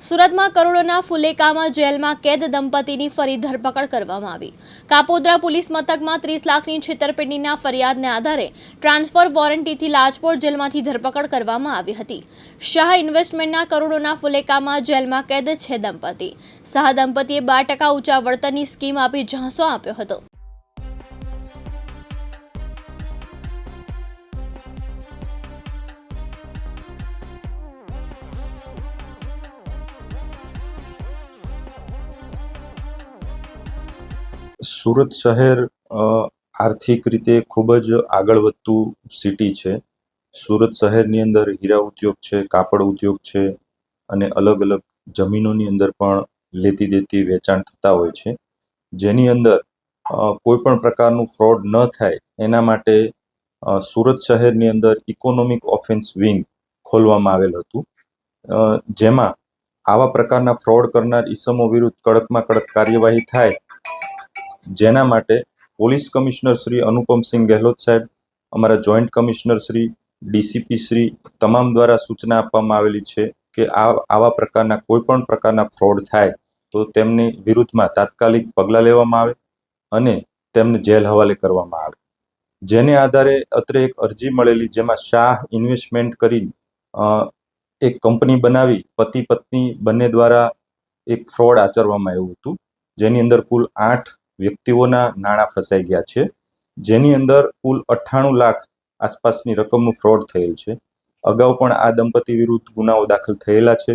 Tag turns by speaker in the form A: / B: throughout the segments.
A: સુરતમાં કરોડોના ફુલેકામાં જેલમાં કેદ દંપતીની ફરી ધરપકડ કરવામાં આવી. કાપોદ્રા પોલીસ મથકમાં ત્રીસ લાખની છેતરપિંડીના ફરિયાદને આધારે ટ્રાન્સફર વોરંટીથી લાજપોર જેલમાંથી ધરપકડ કરવામાં આવી હતી. શાહ ઇન્વેસ્ટમેન્ટના કરોડોના ફુલેકામાં જેલમાં કેદ છે દંપતી. શાહ દંપતીએ બાર ટકા ઊંચા વળતરની સ્કીમ આપી ઝાંસો આપ્યો હતો.
B: સુરત શહેર આર્થિક રીતે ખૂબ જ આગળ વધતું સિટી છે. સુરત શહેરની અંદર હીરા ઉદ્યોગ છે, કાપડ ઉદ્યોગ છે અને અલગ અલગ જમીનોની અંદર પણ લેતી દેતી વેચાણ થતા હોય છે. જેની અંદર કોઈ પણ પ્રકારનું ફ્રોડ ન થાય એના માટે સુરત શહેરની અંદર ઇકોનોમિક ઓફેન્સ વિંગ ખોલવામાં આવેલ હતું. જેમાં આવા પ્રકારના ફ્રોડ કરનાર ઈસમો વિરુદ્ધ કડકમાં કડક કાર્યવાહી થાય જેના માટે પોલીસ કમિશનર શ્રી અનુપમસિંહ ગેહલોત સાહેબ, અમારા joint commissioner Shri, DCP Shri તમામ દ્વારા સૂચના આપવામાં આવેલી છે કે આ, આવા પ્રકારના કોઈ પણ પ્રકારના ફ્રોડ થાય તો તેમની વિરુદ્ધમાં તાત્કાલિક પગલાં લેવામાં આવે અને તેમને જેલ હવાલે કરવામાં આવે. જેને આધારે અત્રે એક અરજી મળેલી જેમાં શાહ ઇન્વેસ્ટમેન્ટ કરી એક કંપની બનાવી પતિ પત્ની બંને દ્વારા એક ફ્રોડ આચરવામાં આવ્યું હતું. જેની અંદર કુલ આઠ વ્યક્તિઓના નાણાં ફસાઈ ગયા છે. જેની અંદર કુલ અઠ્ઠાણું લાખ આસપાસની રકમનું ફ્રોડ થયેલ છે. અગાઉ પણ આ દંપતી વિરુદ્ધ ગુનાઓ દાખલ થયેલા છે.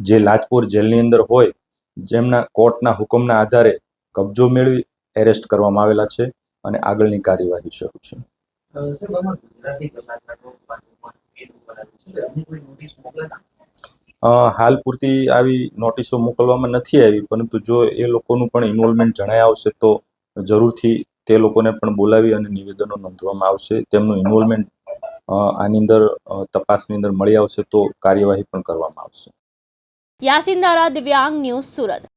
B: જે લાજપોર જેલની અંદર હોય, જેમના કોર્ટના હુકમના આધારે કબજો મેળવી એરેસ્ટ કરવામાં આવેલા છે અને આગળની કાર્યવાહી શરૂ છે. હાલ પૂરતી આવી નોટિસો મોકલવામાં નથી આવી, પરંતુ જો એ લોકોનું પણ ઇન્વોલ્વમેન્ટ જણાય આવશે તો જરૂરથી તે લોકોને પણ બોલાવી અને નિવેદનો નોંધવામાં આવશે. તેમનું ઇન્વોલ્વમેન્ટ આની અંદર તપાસની અંદર મળી આવશે તો કાર્યવાહી પણ કરવામાં આવશે.
A: યાસીન દારા દિવ્યાંગ ન્યૂઝ સુરત.